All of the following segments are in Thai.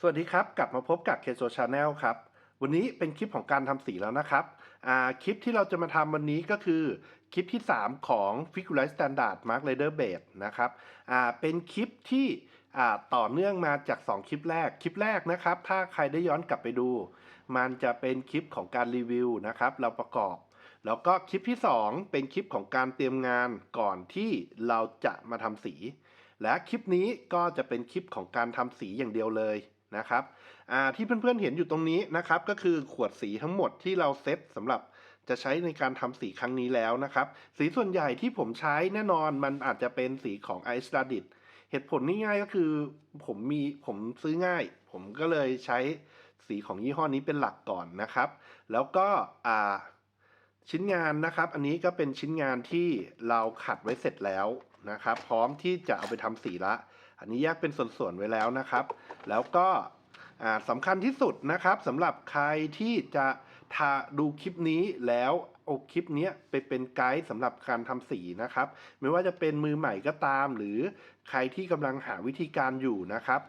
สวัสดีครับ กลับมาพบกับ k ค o Channel ครับ วันนี้เป็นคลิปของการทำสีแล้วนะครับคลิปที่เราจะมาทำวันนี้ก็คือ คลิปที่ 3 ของ Figure Standard Mark Rider Base นะครับเป็นคลิปที่ต่อเนื่องมาจาก 2 คลิปแรก คลิปแรกนะครับ ถ้าใครได้ย้อนกลับไปดู มันจะเป็นคลิปของการรีวิวนะครับ เราประกอบ แล้วก็คลิปที่ 2 เป็นคลิปของการเตรียมงานก่อนที่เราจะมาทำสี และคลิปนี้ก็จะเป็นคลิปของการทำสีอย่างเดียวเลย นะครับที่เพื่อนๆเห็นอยู่ตรงนี้นะครับ ก็คือขวดสีทั้งหมดที่เราเซตสำหรับจะใช้ในการทำสีครั้งนี้แล้วนะครับ สีส่วนใหญ่ที่ผมใช้แน่นอนมันอาจจะเป็นสีของไอซ์ลาดิตเหตุผลง่ายๆก็คือผมมีผมซื้อง่าย ผมก็เลยใช้สีของยี่ห้อนี้เป็นหลักก่อนนะครับ แล้วก็ชิ้นงานนะครับ อันนี้ก็เป็นชิ้นงานที่เราขัดไว้เสร็จแล้วนะครับ พร้อมที่จะเอาไปทำสีละ อันนี้แยกเป็นส่วนๆไว้แล้วนะครับ แล้วก็สำคัญที่สุดนะครับสำหรับใครที่จะทาดูคลิปนี้แล้วเอาคลิปเนี้ยไปเป็นไกด์สำหรับการทำสีนะครับ ไม่ว่าจะเป็นมือใหม่ก็ตาม หรือใครที่กำลังหาวิธีการอยู่นะครับ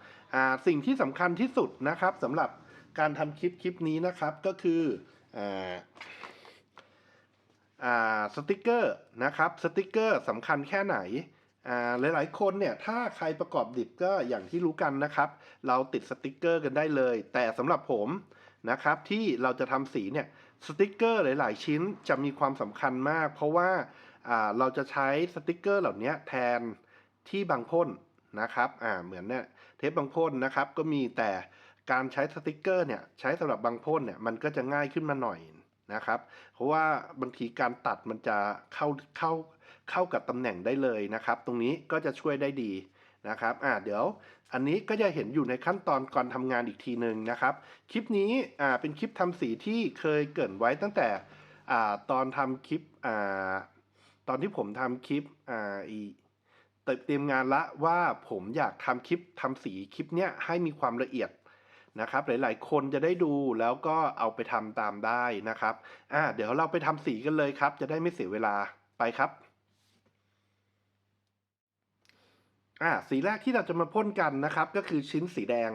สิ่งที่สำคัญที่สุดนะครับสำหรับการทำคลิปคลิปนี้นะครับก็คือสติกเกอร์นะครับสติกเกอร์สำคัญแค่ไหน หลายๆ คนเนี่ยถ้าใครประกอบดิบก็อย่างที่รู้กันนะครับ เราติดสติกเกอร์กันได้เลย แต่สำหรับผมนะครับที่เราจะทำสีเนี่ยสติกเกอร์หลาย ๆ ชิ้นจะมีความสำคัญมาก เพราะว่าเราจะใช้สติกเกอร์เหล่านี้แทนที่บางพ่นนะครับเหมือนเนี่ยเทปบางพ่นนะครับก็มีแต่การใช้สติกเกอร์เนี่ยใช้สำหรับบางพ่นเนี่ยมันก็จะง่ายขึ้นมาหน่อยนะครับ เพราะว่าบางทีการตัดมันจะเข้าเข้า เข้ากับตำแหน่งได้เลยนะครับ ตรงนี้ก็จะช่วยได้ดีนะครับอ่าเดี๋ยวอันนี้ก็จะเห็นอยู่ในขั้นตอนก่อนทำงานอีกทีหนึ่งนะครับ คลิปนี้อ่าเป็นคลิปทำสีที่เคยเกรินไว้ตั้งแต่อ่าตอนทำคลิปอ่าตอนที่ผมทำคลิปอ่าอีเตรียมงานละว่าผมอยากทำคลิปทำสีคลิปเนี้ยให้มีความละเอียดนะครับ หลายๆ คนจะได้ดูแล้วก็เอาไปทำตามได้นะครับอ่าเดี๋ยวเราไปทำสีกันเลยครับ จะได้ไม่เสียเวลาไปครับ อ่าสีแรกที่เราจะมาพ่นกันนะครับก็คือชิ้นสีแดง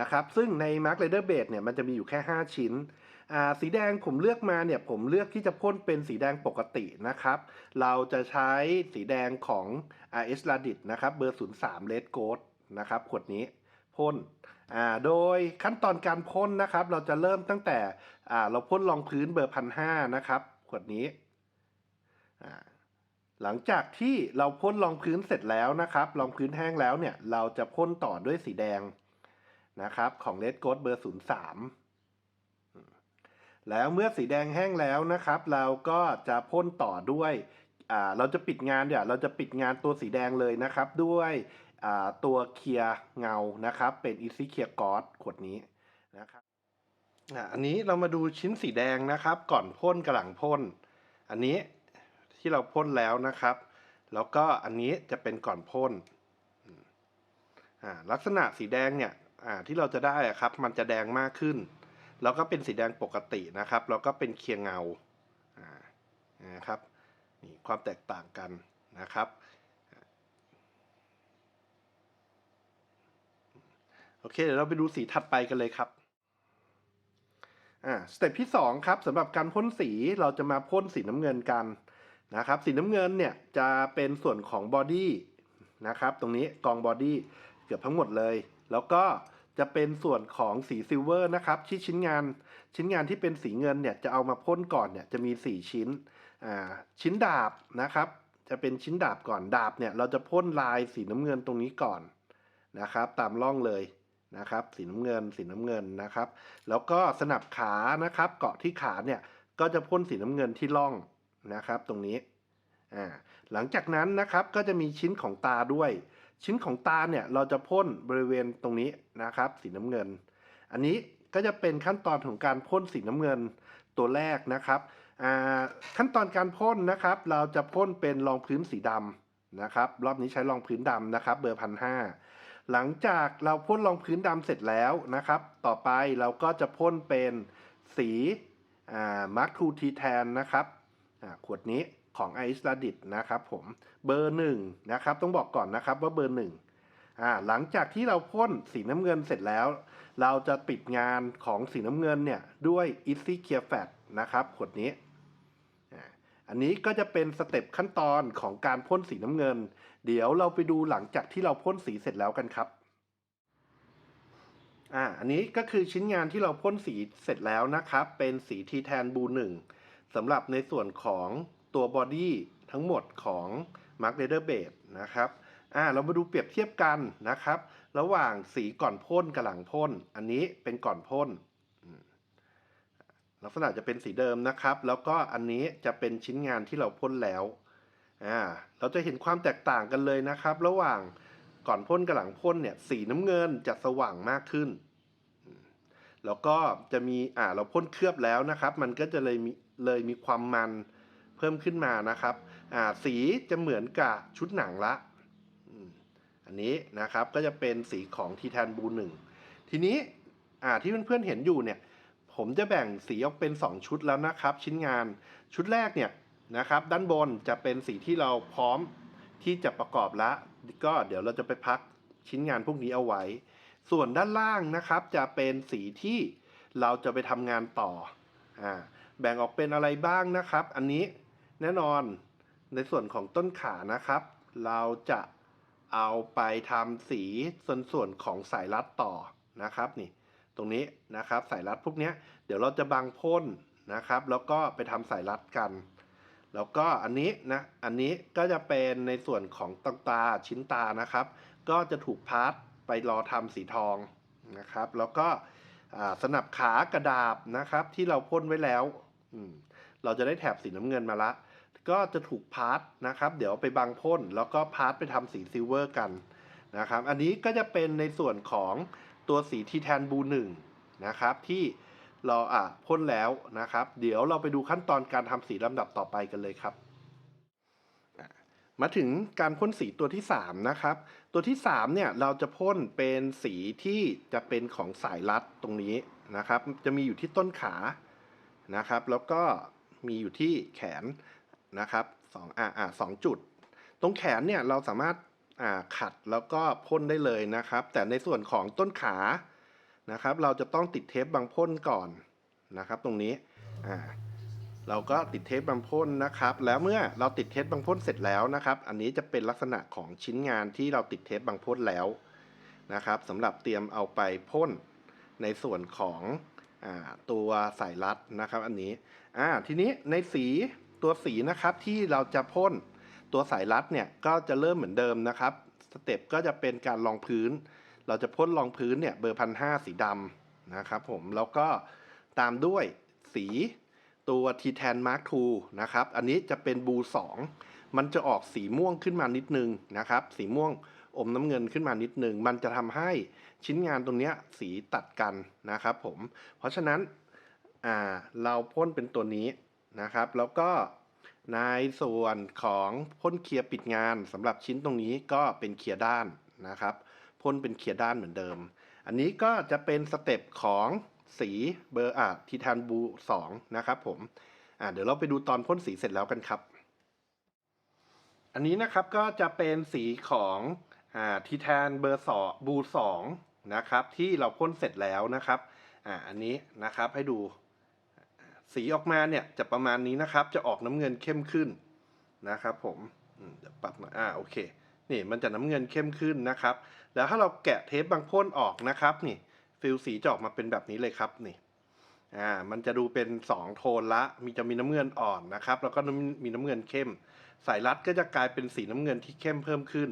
นะครับ ซึ่งใน Mark Rider Base เนี่ยมันจะมีอยู่แค่ 5 ชิ้นอ่าสีแดงผมเลือกมาเนี่ยผมเลือกที่จะพ่นเป็นสีแดงปกตินะครับ เราจะใช้สีแดงของ RS Radit นะครับเบอร์ 03 Red Gold นะครับขวดนี้พ่นอ่าโดยขั้นตอนการพ่นนะครับ เราจะเริ่มตั้งแต่อ่าเราพ่นรองพื้นเบอร์พันห้านะครับขวดนี้อ่า หลังจากที่เราพ่นรองพื้นเสร็จแล้วนะครับรองพื้นแห้งแล้วเนี่ย เราจะพ่นต่อด้วยสีแดงนะครับ ของเลดโกดเบอร์ศูนย์สามแล้วเมื่อสีแดงแห้งแล้วนะครับ เราก็จะพ่นต่อด้วยเราจะปิดงานเดี๋ยวเราจะปิดงานตัวสีแดงเลยนะครับ ด้วยตัวเคลียร์เงานะครับ เป็น Easy Clear g o d ขวดนี้นะครับอันนี้เรามาดูชิ้นสีแดงนะครับ ก่อนพ่นกับหลังพ่น อันนี้ ที่เราพ่นแล้วนะครับ แล้วก็อันนี้จะเป็นก่อนพ่นอ่าลักษณะสีแดงเนี่ยอ่าที่เราจะได้อะครับ มันจะแดงมากขึ้น แล้วก็เป็นสีแดงปกตินะครับ แล้วก็เป็นเคียร์เงาอ่านะครับนี่ความแตกต่างกันนะครับโอเคเดี๋ยวเราไปดูสีถัดไปกันเลยครับอ่าสเต็ปที่2ครับสำหรับการพ่นสีเราจะมาพ่นสีน้ำเงินกัน นะครับสีน้ำเงินเนี่ยจะเป็นส่วนของบอดี้นะครับตรงนี้กองบอดี้เกือบทั้งหมดเลย แล้วก็จะเป็นส่วนของสีซิลเวอร์นะครับที่ชิ้นงานชิ้นงานที่เป็นสีเงินเนี่ยจะเอามาพ่นก่อนเนี่ยจะมี 4 ชิ้นอ่าชิ้นดาบนะครับ จะเป็นชิ้นดาบก่อนดาบเนี่ยเราจะพ่นลายสีน้ำเงินตรงนี้ก่อนนะครับ ตามร่องเลยนะครับ สีน้ำเงิน สีน้ำเงินนะครับ แล้วก็สนับขานะครับ เกาะที่ขาเนี่ยก็จะพ่นสีน้ำเงินที่ร่อง นะครับ ตรงนี้อ่าหลังจากนั้นนะครับก็จะมีชิ้นของตาด้วย ชิ้นของตาเนี่ยเราจะพ่นบริเวณตรงนี้นะครับ สีน้ำเงิน อันนี้ก็จะเป็นขั้นตอนของการพ่นสีน้ำเงินตัวแรกนะครับขั้นตอนการพ่นนะครับ เราจะพ่นเป็นรองพื้นสีดำนะครับ รอบนี้ใช้รองพื้นดำนะครับ เบอร์พันห้าหลังจากเราพ่นรองพื้นดำเสร็จแล้วนะครับ ต่อไปเราก็จะพ่นเป็นสีมาร์คทูทีแทนนะครับ ขวดนี้ของไอซ์ลาดิตนะครับผมเบอร์หนึ่งนะครับต้องบอกก่อนนะครับว่าเบอร์หนึ่งหลังจากที่เราพ่นสีน้ำเงินเสร็จแล้ว เราจะปิดงานของสีน้ำเงินเนี่ยด้วย Easy Clear Fat นะครับขวดนี้อันนี้ก็จะเป็นสเต็ปขั้นตอนของการพ่นสีน้ำเงิน เดี๋ยวเราไปดูหลังจากที่เราพ่นสีเสร็จแล้วกันครับอ่าอันนี้ก็คือชิ้นงานที่เราพ่นสีเสร็จแล้วนะครับ เป็นสีทีแทนบูหนึ่ง สำหรับในส่วนของตัวบอดี้ทั้งหมดของ Mark Leather Base นะครับอ่าเรามาดูเปรียบเทียบกันนะครับ ระหว่างสีก่อนพ่นกับหลังพ่น อันนี้เป็นก่อนพ่นลักษณะจะเป็นสีเดิมนะครับ แล้วก็อันนี้จะเป็นชิ้นงานที่เราพ่นแล้วอ่าเราจะเห็นความแตกต่างกันเลยนะครับ ระหว่างก่อนพ่นกับหลังพ่นเนี่ย สีน้ำเงินจะสว่างมากขึ้น แล้วก็จะมีอ่าเราพ่นเคลือบแล้วนะครับ มันก็จะเลยมี เลยมีความมันเพิ่มขึ้นมานะครับสีจะเหมือนกับชุดหนังละอันนี้นะครับก็จะเป็นสีของทีแทนบูหนึ่งทีนี้อ่าที่เพื่อนๆเห็นอยู่เนี่ยผมจะแบ่งสีออกเป็น 2 ชุดแล้วนะครับ ชิ้นงานชุดแรกเนี่ยนะครับด้านบนจะเป็นสีที่เราพร้อมที่จะประกอบละ ก็เดี๋ยวเราจะไปพักชิ้นงานพวกนี้เอาไว้ ส่วนด้านล่างนะครับจะเป็นสีที่เราจะไปทำงานต่ออ่า แบ่งออกเป็นอะไรบ้างนะครับ อันนี้แน่นอนในส่วนของต้นขานะครับ เราจะเอาไปทำสีส่วนส่วนของสายรัดต่อนะครับนี่ตรงนี้นะครับสายรัดพวกนี้เดี๋ยวเราจะบังพ่นนะครับ แล้วก็ไปทำสายรัดกัน แล้วก็อันนี้นะอันนี้ก็จะเป็นในส่วนของตตาชิ้นตานะครับ ก็จะถูกพาร์ทไปรอทำสีทองนะครับ แล้วก็สนับขากระดาบนะครับที่เราพ่นไว้แล้ว เราจะได้แถบสีน้ำเงินมาละ ก็จะถูกพาร์ทนะครับ เดี๋ยวไปบังพ่น แล้วก็พาร์ทไปทำสีซิลเวอร์กันนะครับ อันนี้ก็จะเป็นในส่วนของตัวสีทีแทนบูหนึ่งนะครับ ที่เราอะพ่นแล้วนะครับ เดี๋ยวเราไปดูขั้นตอนการทำสีลำดับต่อไปกันเลยครับมาถึงการพ่นสีตัวที่ 3 นะครับ ตัวที่ 3 เนี่ยเราจะพ่นเป็นสีที่จะเป็นของสายรัดตรงนี้นะครับ จะมีอยู่ที่ต้นขา นะครับ แล้วก็มีอยู่ที่แขนนะครับสองอ่าอ่าสองจุด ตรงแขนเนี่ยเราสามารถอ่าขัดแล้วก็พ่นได้เลยนะครับ แต่ในส่วนของต้นขานะครับ เราจะต้องติดเทปบางพ่นก่อนนะครับ ตรงนี้อ่าเราก็ติดเทปบางพ่นนะครับ แล้วเมื่อเราติดเทปบางพ่นเสร็จแล้วนะครับ อันนี้จะเป็นลักษณะของชิ้นงานที่เราติดเทปบางพ่นแล้วนะครับสำหรับเตรียมเอาไปพ่นในส่วนของอ ตัวสายรัดนะครับอันนี้อ่าทีนี้ในสีตัวสีนะครับที่เราจะพ่นตัวสายรัดเนี่ยก็จะเริ่มเหมือนเดิมนะครับสเต็ปก็จะเป็นการรองพื้น เราจะพ่นรองพื้นเนี่ยเบอร์พันห้าสีดำนะครับผมแล้วก็ตามด้วยสีตัวทีแทนมาร์คทูนะครับอันนี้จะเป็นบูสองมันจะออกสีม่วงขึ้นมานิดนึงนะครับ สีม่วง อมน้ำเงินขึ้นมานิดหนึ่งมันจะทำให้ชิ้นงานตรงนี้สีตัดกันนะครับผม เพราะฉะนั้นเราพ่นเป็นตัวนี้นะครับ แล้วก็ในส่วนของพ่นเคลียร์ปิดงานสำหรับชิ้นตรงนี้ก็เป็นเคลียร์ด้านนะครับพ่นเป็นเคลียร์ด้านเหมือนเดิม อันนี้ก็จะเป็นสเต็ปของสีเบอร์อะทีทานบูสองนะครับผมอะเดี๋ยวเราไปดูตอนพ่นสีเสร็จแล้วกันครับ อันนี้นะครับก็จะเป็นสีของ อ่าทีแทนเบอร์สองบูสองนะครับที่เราพ่นเสร็จแล้วนะครับอ่าอันนี้นะครับให้ดูสีออกมาเนี่ยจะประมาณนี้นะครับ จะออกน้ำเงินเข้มขึ้นนะครับ ผมเดี๋ยวปรับหน่อยอ่าโอเคนี่มันจะน้ำเงินเข้มขึ้นนะครับ แล้วถ้าเราแกะเทปบางพ่นออกนะครับ นี่ฟิลสีจะออกมาเป็นแบบนี้เลยครับนี่อ่ามันจะดูเป็นสองโทนละ มีจะมีน้ำเงินอ่อนนะครับ แล้วก็มีน้ำเงินเข้ม สายรัดก็จะกลายเป็นสีน้ำเงินที่เข้มเพิ่มขึ้น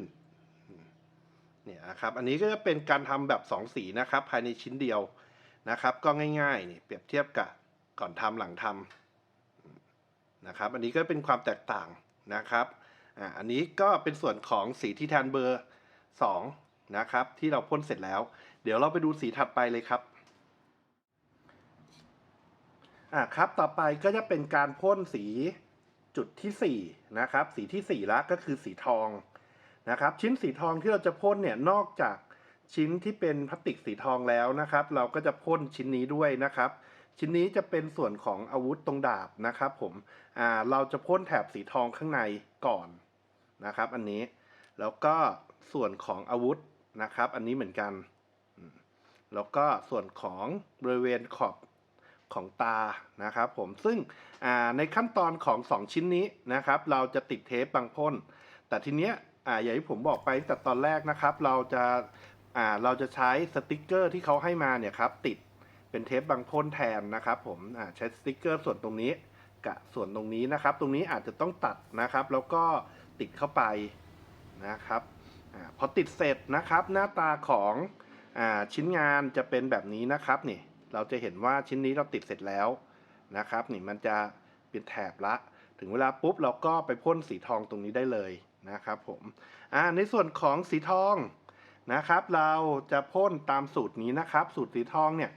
เนี่ยนะครับอันนี้ก็จะเป็นการทำแบบสองสีนะครับ ภายในชิ้นเดียวนะครับ ก็ง่ายๆนี่เปรียบเทียบกับก่อนทำหลังทำนะครับ อันนี้ก็เป็นความแตกต่างนะครับอ่าอันนี้ก็เป็นส่วนของสีที่แทนเบอร์ 2 นะครับ ที่เราพ่นเสร็จแล้ว เดี๋ยวเราไปดูสีถัดไปเลยครับอ่าครับต่อไปก็จะเป็นการพ่นสีจุดที่4นะครับสีที่4ละก็คือสีทอง นะครับ ชิ้นสีทองที่เราจะพ่นเนี่ยนอกจากชิ้นที่เป็นพลาสติกสีทองแล้วนะครับ เราก็จะพ่นชิ้นนี้ด้วยนะครับ ชิ้นนี้จะเป็นส่วนของอาวุธตรงดาบนะครับผมอ่าเราจะพ่นแถบสีทองข้างในก่อนนะครับ อันนี้แล้วก็ส่วนของอาวุธนะครับ อันนี้เหมือนกันแล้วก็ส่วนของบริเวณขอบของตานะครับผมซึ่งในขั้นตอนของ 2 ชิ้นนี้นะครับ เราจะติดเทปบางพ่น แต่ทีเนี้ย อ่าอย่างที่ผมบอกไปตั้งแต่ตอนแรกนะครับ เราจะอ่าเราจะใช้สติกเกอร์ที่เขาให้มาเนี่ยครับติดเป็นเทปบางพ่นแทนนะครับ ผมอ่าใช้สติกเกอร์ส่วนตรงนี้กับส่วนตรงนี้นะครับ ตรงนี้อาจจะต้องตัดนะครับ แล้วก็ติดเข้าไปนะครับอาพอติดเสร็จนะครับ หน้าตาของอาชิ้นงานจะเป็นแบบนี้นะครับนี่เราจะเห็นว่าชิ้นนี้เราติดเสร็จแล้วนะครับ นี่มันจะเป็นแถบละ ถึงเวลาปุ๊บเราก็ไปพ่นสีทองตรงนี้ได้เลย นะครับผมอ่าในส่วนของสีทองนะครับ เราจะพ่นตามสูตรนี้นะครับ สูตรสีทองเนี่ย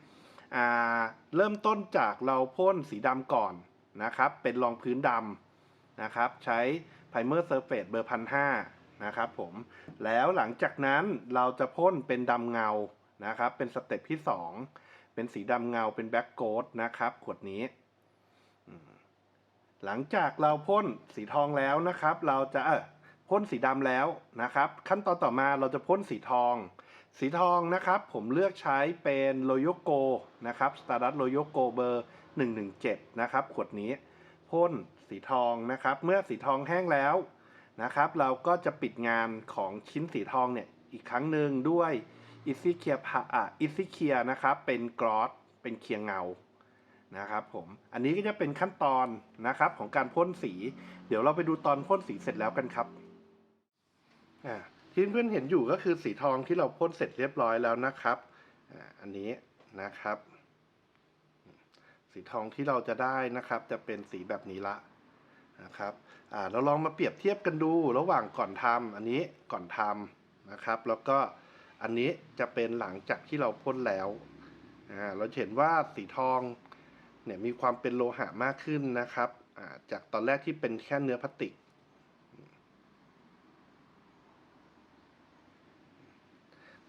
อ่าเริ่มต้นจากเราพ่นสีดำก่อนนะครับ เป็นรองพื้นดำนะครับ ใช้ไพรเมอร์เซอร์เฟสเบอร์พันห้านะครับผมแล้วหลังจากนั้นเราจะพ่นเป็นดำเงานะครับ เป็นสเต็ปที่ 2 เป็นสีดำเงาเป็นแบ็กโกดนะครับ ขวดนี้ หลังจากเราพ่นสีทองแล้วนะครับ เราจะเออ พ่นสีดำแล้วนะครับ ขั้นตอนต่อมาเราจะพ่นสีทอง สีทองนะครับ ผมเลือกใช้เป็นโลโยโกนะครับสตาร์ดัตโลโยโกเบอร์ 117 นะครับ ขวดนี้พ่นสีทองนะครับ เมื่อสีทองแห้งแล้วนะครับ เราก็จะปิดงานของชิ้นสีทองเนี่ยอีกครั้งหนึ่งด้วยอิซิเคียพาอะอิซิเคียนะครับ เป็นกรอสเป็นเคียงเงานะครับผม อันนี้ก็จะเป็นขั้นตอนนะครับของการพ่นสี เดี๋ยวเราไปดูตอนพ่นสีเสร็จแล้วกันครับ อ่าที่เพื่อนเห็นอยู่ก็คือสีทองที่เราพ่นเสร็จเรียบร้อยแล้วนะครับอ่าอันนี้นะครับ สีทองที่เราจะได้นะครับ จะเป็นสีแบบนี้ละนะครับอ่าเราลองมาเปรียบเทียบกันดูระหว่างก่อนทำอันนี้ก่อนทำนะครับ แล้วก็อันนี้จะเป็นหลังจากที่เราพ่นแล้วอ่าเราเห็นว่าสีทองเนี่ยมีความเป็นโลหะมากขึ้นนะครับจากตอนแรกที่เป็นแค่เนื้อพลาสติก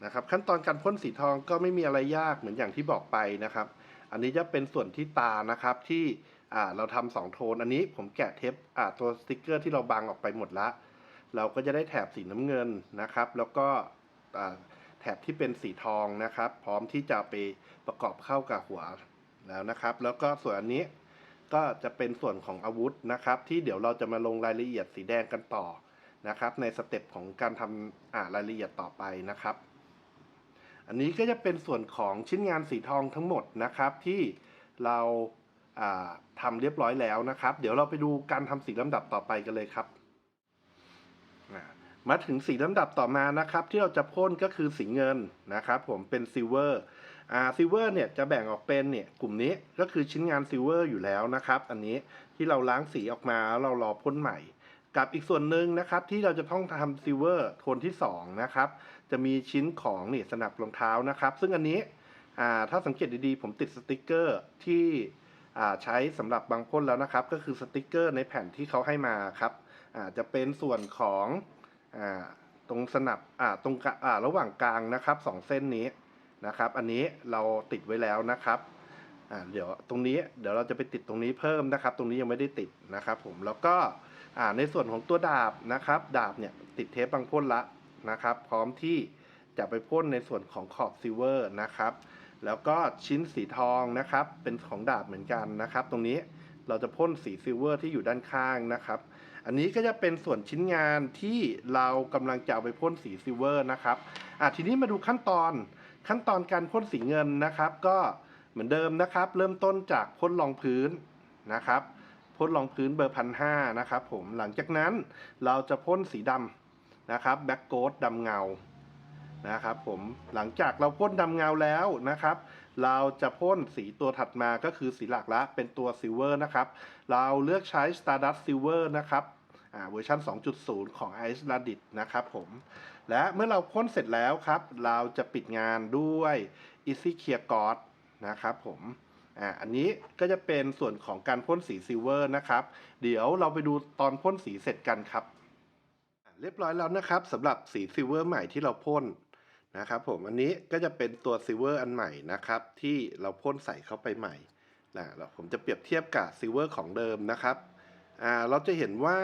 นะครับ ขั้นตอนการพ่นสีทองก็ไม่มีอะไรยากเหมือนอย่างที่บอกไปนะครับ อันนี้จะเป็นส่วนที่ตานะครับที่เราทำสองโทน อันนี้ผมแกะเทปตัวสติกเกอร์ที่เราบังออกไปหมดละ เราก็จะได้แถบสีน้ำเงินนะครับ แล้วก็แถบที่เป็นสีทองนะครับ พร้อมที่จะไปประกอบเข้ากับหัวแล้วนะครับ แล้วก็ส่วนอันนี้ก็จะเป็นส่วนของอาวุธนะครับ ที่เดี๋ยวเราจะมาลงรายละเอียดสีแดงกันต่อนะครับ ในสเต็ปของการทำรายละเอียดต่อไปนะครับ อันนี้ก็จะเป็นส่วนของชิ้นงานสีทองทั้งหมดนะครับที่เราาทำเรียบร้อยแล้วนะครับ เดี๋ยวเราไปดูการทำสีลำดับต่อไปกันเลยครับ มาถึงสีลำดับต่อมานะครับ ที่เราจะพ่นก็คือสีเงินนะครับ ผมเป็นซิลเวอร์ซิลเวอร์เนี่ยจะแบ่งออกเป็นเนี่ยกลุ่มนี้ก็คือชิ้นงานซิลเวอร์อยู่แล้วนะครับ อันนี้ที่เราล้างสีออกมาเรารอพ่นใหม่ กับอีกส่วนหนึ่งนะครับที่เราจะต้องทำซิลเวอร์โทนที่2นะครับ จะมีชิ้นของนี่สนับรองเท้านะครับ ซึ่งอันนี้ถ้าสังเกตดีๆ ผมติดสติกเกอร์ที่ใช้สำหรับบางพ่นแล้วนะครับ ก็คือสติกเกอร์ในแผ่นที่เขาให้มาครับจะเป็นส่วนของอตรงสนับตรงะระหว่างกลางนะครับสองเส้นนี้นะครับ อันนี้เราติดไว้แล้วนะครับเดี๋ยวตรงนี้เดี๋ยวเราจะไปติดตรงนี้เพิ่มนะครับ ตรงนี้ยังไม่ได้ติดนะครับ ผมแล้วก็ในส่วนของตัวดาบนะครับ ดาบเนี่ยติดเทปบางพ่นละ นะครับ พร้อมที่จะไปพ่นในส่วนของขอบซิลเวอร์นะครับ แล้วก็ชิ้นสีทองนะครับ เป็นของดาบเหมือนกันนะครับ ตรงนี้เราจะพ่นสีซิลเวอร์ที่อยู่ด้านข้างนะครับ อันนี้ก็จะเป็นส่วนชิ้นงานที่เรากำลังจะเอาไปพ่นสีซิลเวอร์นะครับอะทีนี้มาดูขั้นตอนขั้นตอนการพ่นสีเงินนะครับ ก็เหมือนเดิมนะครับ เริ่มต้นจากพ่นรองพื้นนะครับพ่นรองพื้นเบอร์พันห้านะครับ ผมหลังจากนั้นเราจะพ่นสีดำ นะครับแบ็กโกดดำเงานะครับผมหลังจากเราพ่นดำเงาแล้วนะครับ เราจะพ่นสีตัวถัดมาก็คือสีหลักละเป็นตัวซิลเวอร์นะครับ เราเลือกใช้ Stardust Silver นะครับเวอร์ชัน2.0 ของ Ice r a d i t นะครับผม และเมื่อเราพ่นเสร็จแล้วครับ เราจะปิดงานด้วย Easy Clear g o d นะครับผมอ่าอันนี้ก็จะเป็นส่วนของการพ่นสีซิลเวอร์นะครับ เดี๋ยวเราไปดูตอนพ่นสีเสร็จกันครับ เรียบร้อยแล้วนะครับสำหรับสีซิลเวอร์ใหม่ที่เราพ่นนะครับผมอันนี้ก็จะเป็นตัวซิลเวอร์อันใหม่นะครับ ที่เราพ่นใส่เข้าไปใหม่นะผมจะเปรียบเทียบกับซิลเวอร์ของเดิมนะครับอ่าเราจะเห็นว่า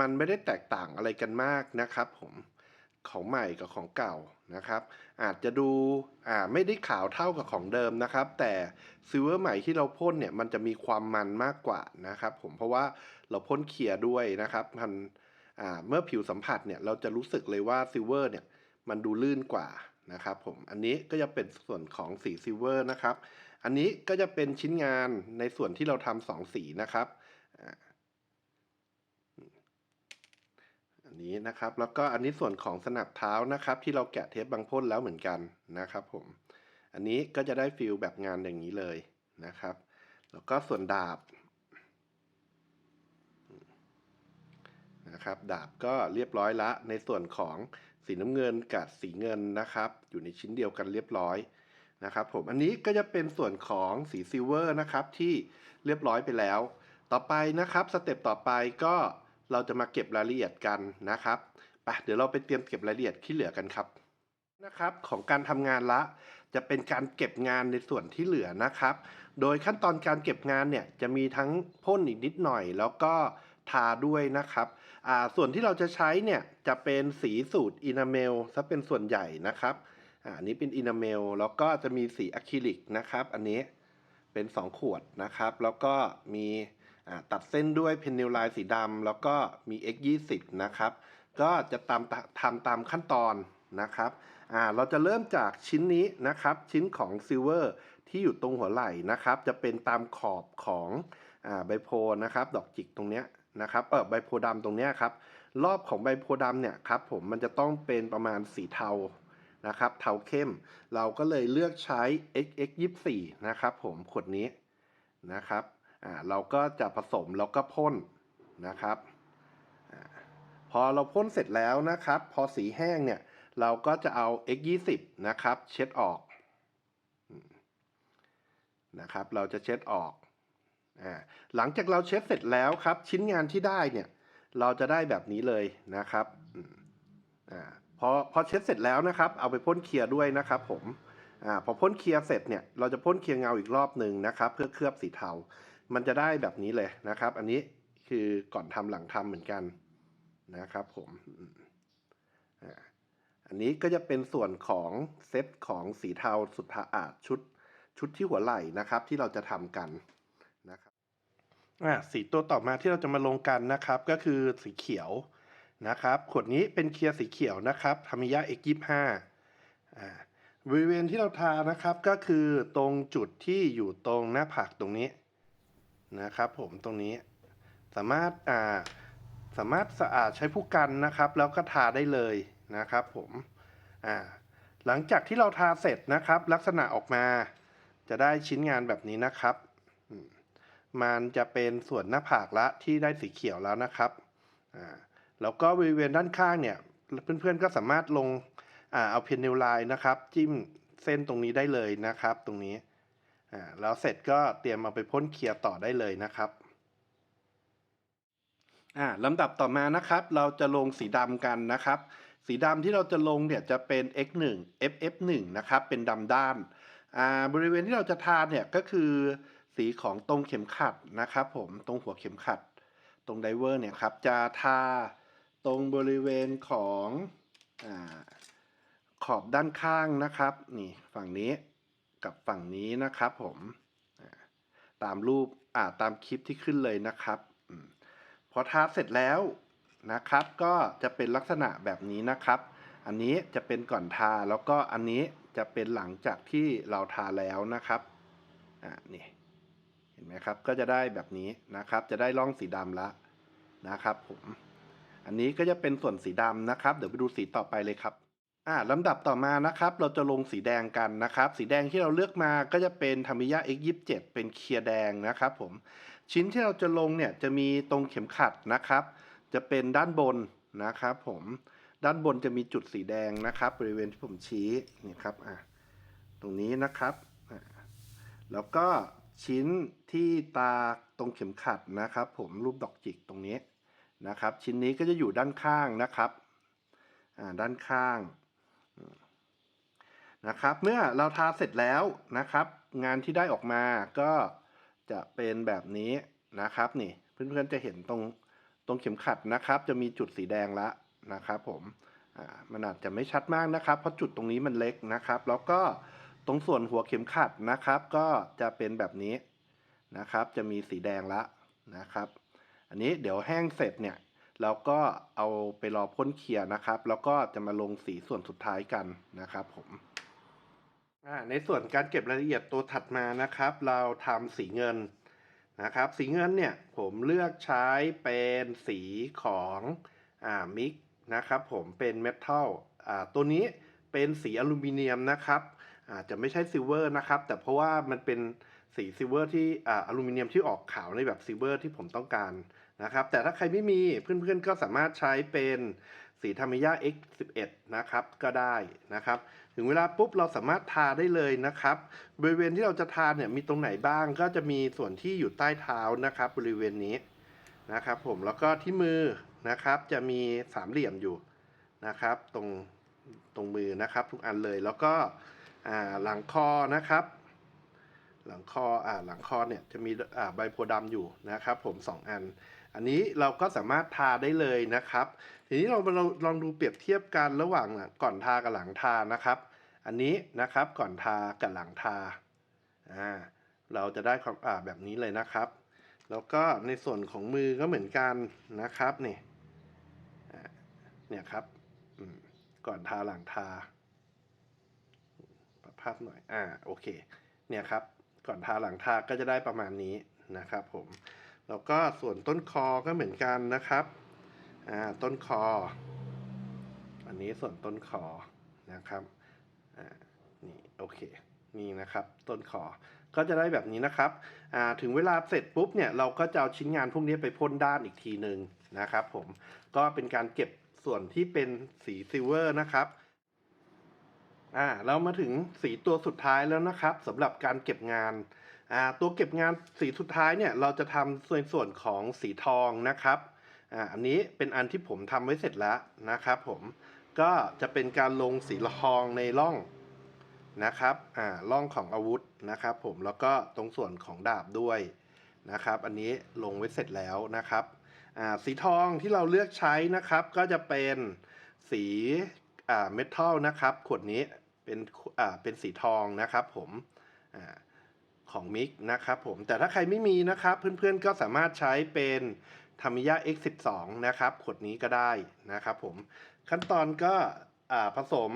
มันไม่ได้แตกต่างอะไรกันมากนะครับ ผมของใหม่กับของเก่านะครับ อาจจะดูอ่าไม่ได้ขาวเท่ากับของเดิมนะครับ แต่ซิลเวอร์ใหม่ที่เราพ่นเนี่ยมันจะมีความมันมากกว่านะครับ ผมเพราะว่าเราพ่นเคลียร์ด้วยนะครับมัน เมื่อผิวสัมผัสเนี่ยเราจะรู้สึกเลยว่าซิลเวอร์เนี่ยมันดูลื่นกว่านะครับผมอันนี้ก็จะเป็นส่วนของสีซิลเวอร์นะครับ อันนี้ก็จะเป็นชิ้นงานในส่วนที่เราทำสองสีนะครับอันนี้นะครับแล้วก็อันนี้ส่วนของสนับเท้านะครับ ที่เราแกะเทปบางพ่นแล้วเหมือนกันนะครับผมอันนี้ก็จะได้ฟิลแบบงานอย่างนี้เลยนะครับ แล้วก็ส่วนดาบ นะครับ ดาบก็เรียบร้อยละ ในส่วนของสีน้ำเงินกับสีเงินนะครับ อยู่ในชิ้นเดียวกันเรียบร้อยนะครับผมอันนี้ก็จะเป็นส่วนของสีซิลเวอร์นะครับที่เรียบร้อยไปแล้ว ต่อไปนะครับสเต็ปต่อไปก็เราจะมาเก็บรายละเอียดกันนะครับไปเดี๋ยวเราไปเตรียมเก็บรายละเอียดที่เหลือกันครับนะครับของการทำงานละ จะเป็นการเก็บงานในส่วนที่เหลือนะครับ โดยขั้นตอนการเก็บงานเนี่ยจะมีทั้งพ่นอีกนิดหน่อย แล้วก็ ทาด้วยนะครับส่วนที่เราจะใช้เนี่ยจะเป็นสีสูตรอินาเมลซะเป็นส่วนใหญ่นะครับอันนี้เป็นอินาเมลแล้วก็จะมีสีอะคริลิกนะครับ อันนี้เป็น 2 ขวดนะครับ แล้วก็มีตัดเส้นด้วยเพนนิลไลน์สีดำแล้วก็มี X20 นะครับ ก็จะตามทำตามขั้นตอนนะครับเราจะเริ่มจากชิ้นนี้นะครับ ชิ้นของซิลเวอร์ที่อยู่ตรงหัวไหล่นะครับ จะเป็นตามขอบของอใบโพนะครับ ดอกจิกตรงเนี้ย นะครับเออใบโพธิ์ดำตรงเนี้ยครับรอบของใบโพธิ์ดำเนี่ยครับผมมันจะต้องเป็นประมาณสีเทานะครับเทาเข้ม เราก็เลยเลือกใช้ XX 24นะครับผมขวดนี้นะครับอ่าเราก็จะผสมแล้วก็พ่นนะครับอพอเราพ่นเสร็จแล้วนะครับ พอสีแห้งเนี่ยเราก็จะเอา X 20นะครับ เช็ดออกนะครับ เราจะเช็ดออก หลังจากเราเช็ดเสร็จแล้วครับ ชิ้นงานที่ได้เนี่ยเราจะได้แบบนี้เลยนะครับอพอพอเช็ดเสร็จแล้วนะครับ เอาไปพ่นเคลียร์ด้วยนะครับ ผมอพอพ่นเคลียร์เสร็จเนี่ยเราจะพ่นเคลียร์เงาอีกรอบหนึ่งนะครับ เพื่อเคลือบสีเทา มันจะได้แบบนี้เลยนะครับ อันนี้คือก่อนทำหลังทำเหมือนกันนะครับ ผมอันนี้ก็จะเป็นส่วนของเซตของสีเทาสุดทาอ่าชุดชุดที่หัวไหล่นะครับ ที่เราจะทำกัน อ่าสีตัวต่อมาที่เราจะมาลงกันนะครับ ก็คือสีเขียวนะครับ ขวดนี้เป็นเคลียร์สีเขียวนะครับทามิยะ X25 อ่าบริเวณที่เราทานะครับก็คือตรงจุดที่อยู่ตรงหน้าผากตรงนี้นะครับ ผมตรงนี้สามารถอ่าสามารถสะอาดใช้ผู้กันนะครับ แล้วก็ทาได้เลยนะครับผมอ่าหลังจากที่เราทาเสร็จนะครับ ลักษณะออกมาจะได้ชิ้นงานแบบนี้นะครับ มันจะเป็นส่วนหน้าผากละที่ได้สีเขียวแล้วนะครับอ่าแล้วก็บริเวณด้านข้างเนี่ยเพื่อนๆก็สามารถลงอ่าเอาเพนนิลไลน์นะครับ จิ้มเส้นตรงนี้ได้เลยนะครับ ตรงนี้อ่าแล้วเสร็จก็เตรียมเอาไปพ่นเคลียร์ต่อได้เลยนะครับอ่าลำดับต่อมานะครับ เราจะลงสีดำกันนะครับ สีดำที่เราจะลงเนี่ยจะเป็น X1 FF1 นะครับ เป็นดำด้านอ่าบริเวณที่เราจะทาเนี่ยก็คือ สีของตรงเข็มขัดนะครับผมตรงหัวเข็มขัด ตรงไดเวอร์เนี่ยครับจะทาตรงบริเวณของอขอบด้านข้างนะครับ นี่ฝั่งนี้กับฝั่งนี้นะครับผมตามรูปอ่าตามคลิปที่ขึ้นเลยนะครับอพอทาเสร็จแล้วนะครับก็จะเป็นลักษณะแบบนี้นะครับ อันนี้จะเป็นก่อนทาแล้วก็อันนี้จะเป็นหลังจากที่เราทาแล้วนะครับอ่านี่ ห็นไหมครับ ก็จะได้แบบนี้นะครับ จะได้ร่องสีดำละนะครับ ผม อันนี้ก็จะเป็นส่วนสีดำนะครับ เดี๋ยวไปดูสีต่อไปเลยครับอ่าลำดับต่อมานะครับ เราจะลงสีแดงกันนะครับ สีแดงที่เราเลือกมาก็จะเป็นธรรมิยะ X27 เป็นเคลียร์แดงนะครับผม ชิ้นที่เราจะลงเนี่ยจะมีตรงเข็มขัดนะครับ จะเป็นด้านบนนะครับผม ด้านบนจะมีจุดสีแดงนะครับ บริเวณที่ผมชี้นี่ครับอ่าตรงนี้นะครับอ่าแล้วก็ ชิ้นที่ตาตรงเข็มขัดนะครับ ผมรูปดอกจิกตรงนี้นะครับ ชิ้นนี้ก็จะอยู่ด้านข้างนะครับอ่าด้านข้างนะครับ เมื่อเราทาเสร็จแล้วนะครับ งานที่ได้ออกมาก็จะเป็นแบบนี้นะครับนี่เพื่อนๆจะเห็นตรงตรงเข็มขัดนะครับ จะมีจุดสีแดงละนะครับ ผมอ่ามันอาจจะไม่ชัดมากนะครับ เพราะจุดตรงนี้มันเล็กนะครับ แล้วก็ ตรงส่วนหัวเข็มขัดนะครับ ก็จะเป็นแบบนี้นะครับ จะมีสีแดงละนะครับ อันนี้เดี๋ยวแห้งเสร็จเนี่ยเราก็เอาไปรอพ่นเคลียร์นะครับ แล้วก็จะมาลงสีส่วนสุดท้ายกันนะครับผมในส่วนการเก็บรายละเอียดตัวถัดมานะครับ เราทำสีเงินนะครับ สีเงินเนี่ยผมเลือกใช้เป็นสีของอ่ามิกนะครับ ผมเป็นเมทัลอ่าตัวนี้เป็นสีอลูมิเนียมนะครับ อาจจะไม่ใช่ซิลเวอร์นะครับ แต่เพราะว่ามันเป็นสีซิลเวอร์ที่อลูมิเนียมที่ออกขาวในแบบซิลเวอร์ที่ผมต้องการนะครับ แต่ถ้าใครไม่มีเพื่อนๆก็สามารถใช้เป็นสีธรรมิยา X11 นะครับ ก็ได้นะครับ ถึงเวลาปุ๊บเราสามารถทาได้เลยนะครับ บริเวณที่เราจะทาเนี่ยมีตรงไหนบ้างก็จะมีส่วนที่อยู่ใต้เท้านะครับ บริเวณนี้นะครับ ผมแล้วก็ที่มือนะครับ จะมีสามเหลี่ยมอยู่นะครับ ตรงตรงมือนะครับ ทุกอันเลยแล้วก็ อ่าหลังคอนะครับ หลังคออ่าหลังคอเนี่ยจะมีอ่าใบโพธิ์ดำอยู่นะครับ ผมสองอัน อันนี้เราก็สามารถทาได้เลยนะครับ ทีนี้เรามาลองลองดูเปรียบเทียบกันระหว่างก่อนทากับหลังทานะครับ อันนี้นะครับก่อนทากับหลังทาอ่าเราจะได้ความอ่าแบบนี้เลยนะครับ แล้วก็ในส่วนของมือก็เหมือนกันนะครับนี่เนี่ยครับก่อนทาหลังทา ภาพหน่อย อ่า โอเค เนี่ยครับ ก่อนทาหลังทาก็จะได้ประมาณนี้นะครับผม แล้วก็ส่วนต้นคอก็เหมือนกันนะครับ อ่า ต้นคอ อันนี้ส่วนต้นคอนะครับ อ่า นี่ โอเค นี่นะครับ ต้นคอ ก็จะได้แบบนี้นะครับ อ่า ถึงเวลาเสร็จปุ๊บเนี่ย เราก็จะเอาชิ้นงานพวกนี้ไปพ่นด้านอีกทีหนึ่งนะครับผม ก็เป็นการเก็บส่วนที่เป็นสีซิลเวอร์นะครับ อ่าเรามาถึงสีตัวสุดท้ายแล้วนะครับสำหรับการเก็บงานอ่าตัวเก็บงานสีสุดท้ายเนี่ยเราจะทำส่วนส่วนของสีทองนะครับอ่าอันนี้เป็นอันที่ผมทำไว้เสร็จแล้วนะครับผมก็จะเป็นการลงสีทองในร่องนะครับอ่าร่องของอาวุธนะครับผมแล้วก็ตรงส่วนของดาบด้วยนะครับ อันนี้ลงไว้เสร็จแล้วนะครับอ่าสีทองที่เราเลือกใช้นะครับ ก็จะเป็นสีอ่าเมทัลนะครับ ขวดนี้ เป็นอ่าเป็นสีทองนะครับผมอ่าของมิกนะครับผมแต่ถ้าใครไม่มีนะครับ เพื่อนๆก็สามารถใช้เป็นธรรมิยา X12 นะครับขวดนี้ก็ได้นะครับผมขั้นตอนก็อ่าผสม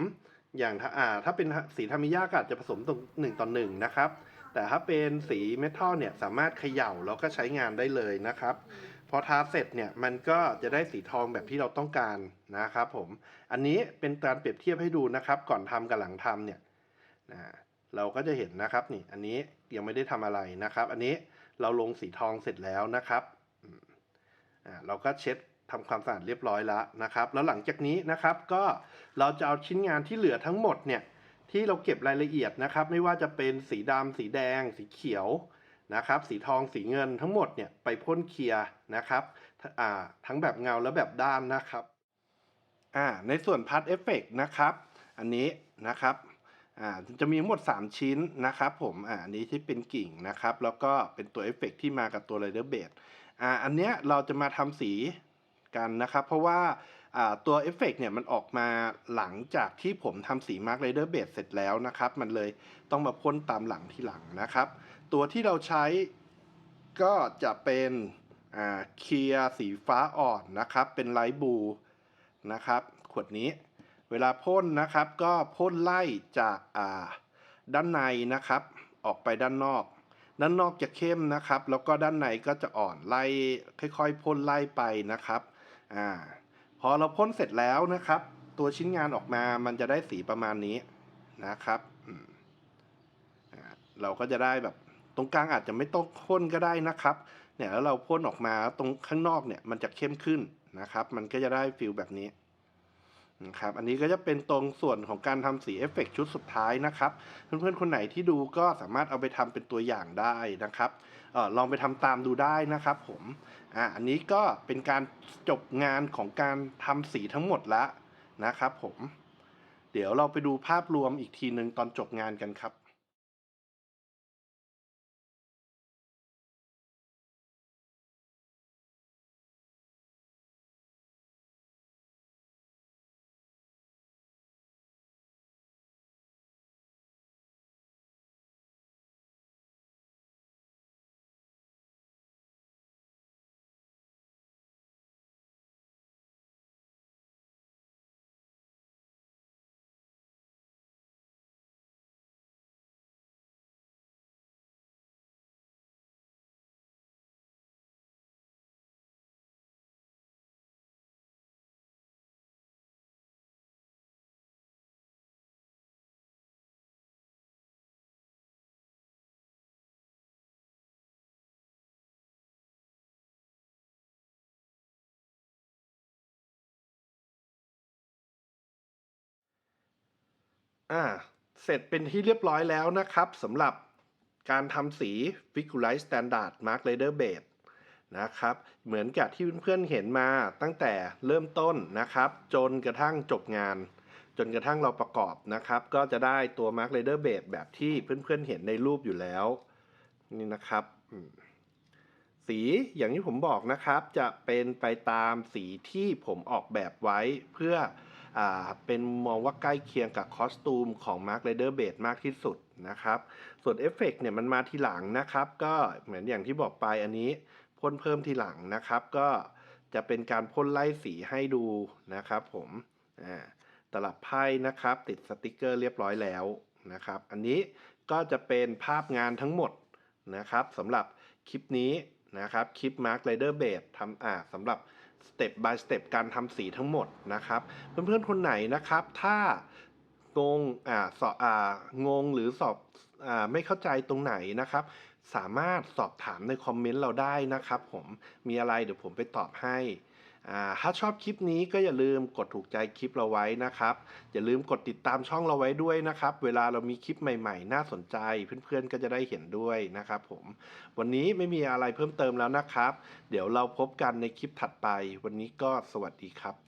อย่างถ้าอ่าถ้าเป็นสีธรรมิยาก็อาจจะผสมตรงหนึ่งต่อหนึ่งนะครับ แต่ถ้าเป็นสีเมทัลเนี่ยสามารถเขย่าแล้วก็ใช้งานได้เลยนะครับ พอทาเสร็จเนี่ยมันก็จะได้สีทองแบบที่เราต้องการนะครับผม อันนี้เป็นการเปรียบเทียบให้ดูนะครับ ก่อนทำกับหลังทำเนี่ยนะเราก็จะเห็นนะครับนี่อันนี้ยังไม่ได้ทำอะไรนะครับ อันนี้เราลงสีทองเสร็จแล้วนะครับอ่าเราก็เช็ดทำความสะอาดเรียบร้อยแล้วนะครับ แล้วหลังจากนี้นะครับก็เราจะเอาชิ้นงานที่เหลือทั้งหมดเนี่ยที่เราเก็บรายละเอียดนะครับ ไม่ว่าจะเป็นสีดำสีแดง สีเขียวนะครับ สีทองสีเงินทั้งหมดเนี่ยไปพ่นเคลียร์ นะครับทั้งแบบเงาและแบบด้านนะครับในส่วนพาร์ทเอฟเฟกนะครับ อันนี้นะครับจะมีทั้งหมด 3 ชิ้นนะครับผมออันนี้ที่เป็นกิ่งนะครับ แล้วก็เป็นตัวเอฟเฟกที่มากับตัวไรเดอร์เบดอันเนี้ยเราจะมาทำสีกันนะครับ เพราะว่าตัวเอฟเฟกเนี่ยมันออกมาหลังจากที่ผมทำสีมาร์กไรเดอร์เบดเสร็จแล้วนะครับ มันเลยต้องมาพ่นตามหลังที่หลังนะครับ ตัวที่เราใช้ก็จะเป็น เคลียร์สีฟ้าอ่อนนะครับ เป็นไลท์บลูนะครับ ขวดนี้ เวลาพ่นนะครับก็พ่นไล่จากาด้านในนะครับ ออกไปด้านนอก ด้านนอกจะเข้มนะครับ แล้วก็ด้านในก็จะอ่อนไล่ค่อยๆพ่นไล่ไปนะครับอ่าพอเราพ่นเสร็จแล้วนะครับ ตัวชิ้นงานออกมามันจะได้สีประมาณนี้นะครับเราก็จะได้แบบตรงกลางอาจจะไม่ต้องพ่นก็ได้นะครับ เนี่ยแล้วเราพ่นออกมาตรงข้างนอกเนี่ยมันจะเข้มขึ้นนะครับ มันก็จะได้ฟิลแบบนี้นะครับอันนี้ก็จะเป็นตรงส่วนของการทำสีเอฟเฟกต์ชุดสุดท้ายนะครับ เพื่อนๆ คนไหนที่ดูก็สามารถเอาไปทำเป็นตัวอย่างได้นะครับออลองไปทำตามดูได้นะครับผมอ่าอันนี้ก็เป็นการจบงานของการทำสีทั้งหมดแล้วนะครับผม เดี๋ยวเราไปดูภาพรวมอีกทีหนึ่งตอนจบงานกันครับ อ่า เสร็จเป็นที่เรียบร้อยแล้วนะครับสำหรับการทำสี Figurite Standard Mark l a d e r Base นะครับ เหมือนกับที่เพื่อนๆเห็นมาตั้งแต่เริ่มต้นนะครับ จนกระทั่งจบงาน จนกระทั่งเราประกอบนะครับ ก็จะได้ตัว Mark l a d e r Base แบบที่เพื่อนๆเห็นในรูปอยู่แล้ว นี่นะครับ สีอย่างที่ผมบอกนะครับ จะเป็นไปตามสีที่ผมออกแบบไว้เพื่อ เป็นมองว่าใกล้เคียงกับคอสตูมของ Mark Rider b a s e มากที่สุดนะครับ ส่วนเอฟเฟกต์เนี่ยมันมาทีหลังนะครับ ก็เหมือนอย่างที่บอกไปอันนี้พ่นเพิ่มทีหลังนะครับ ก็จะเป็นการพ่นไล่สีให้ดูนะครับผมอ่าตลับไพ่นะครับ ติดสติกเกอร์เรียบร้อยแล้วนะครับ อันนี้ก็จะเป็นภาพงานทั้งหมดนะครับสำหรับคลิปนี้นะครับ คลิป Mark Rider b a s e ทำอ่าสำหรับ สเต็ป by สเต็ปการทำสีทั้งหมดนะครับ เพื่อนๆคนไหนนะครับ ถ้างงอ่าสอบอ่างงหรือสอบอ่าไม่เข้าใจตรงไหนนะครับ สามารถสอบถามในคอมเมนต์เราได้นะครับ ผมมีอะไรเดี๋ยวผมไปตอบให้ ถ้าชอบคลิปนี้ก็อย่าลืมกดถูกใจคลิปเราไว้นะครับ อย่าลืมกดติดตามช่องเราไว้ด้วยนะครับ เวลาเรามีคลิปใหม่ๆ น่าสนใจเพื่อนๆก็จะได้เห็นด้วยนะครับผม วันนี้ไม่มีอะไรเพิ่มเติมแล้วนะครับ เดี๋ยวเราพบกันในคลิปถัดไป วันนี้ก็สวัสดีครับ